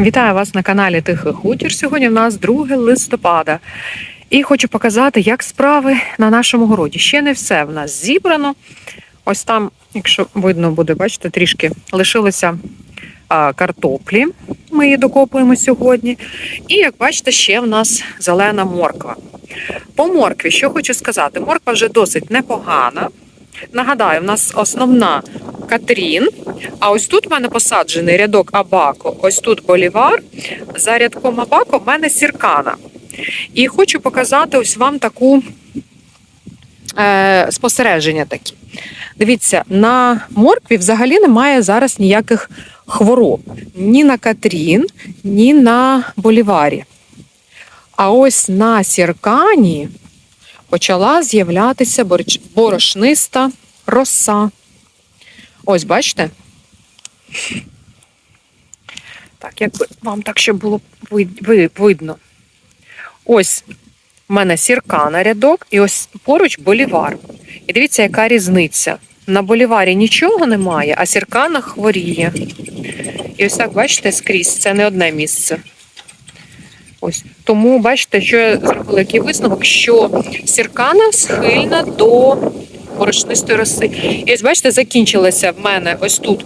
Вітаю вас на каналі Тихий Хутір. Сьогодні в нас 2 листопада. І хочу показати, як справи на нашому городі. Ще не все в нас зібрано. Ось там, якщо видно буде, бачите, трішки лишилося картоплі. Ми її докопуємо сьогодні. І як бачите, ще в нас зелена морква. По моркві, що хочу сказати, морква вже досить непогана. Нагадаю, в нас основна Катрін. А ось тут в мене посаджений рядок Абако, ось тут Болівар. За рядком Абако в мене сіркана. І хочу показати ось вам таку е, спостереження такі. Дивіться, на моркві взагалі немає зараз ніяких хвороб. Ні на Катрін, ні на Боліварі. А ось на сіркані почала з'являтися борошниста роса. Ось, бачите? Так, якби вам так, щоб було видно. Ось в мене сірка на рядок, і ось поруч болівар. І дивіться, яка різниця. На боліварі нічого немає, а сіркана хворіє. І ось так, бачите, скрізь це не одне місце. Ось. Тому бачите, що я зробила який висновок, що сіркана схильна до борошнистої роси. І ось бачите, закінчилася в мене ось тут.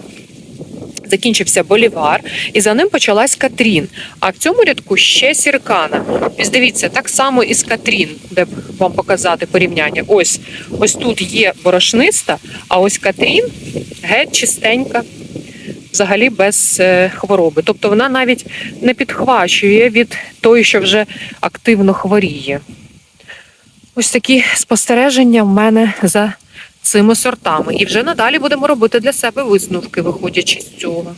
Закінчився болівар, і за ним почалась Катрін. А в цьому рядку ще сіркана. Ось дивіться, так само і з Катрін, де б вам показати порівняння. Ось ось тут є борошниста, а ось Катрін геть чистенька, взагалі без е, хвороби. Тобто вона навіть не підхвачує від тої, що вже активно хворіє. Ось такі спостереження в мене за цими сортами. І вже надалі будемо робити для себе висновки, виходячи з цього.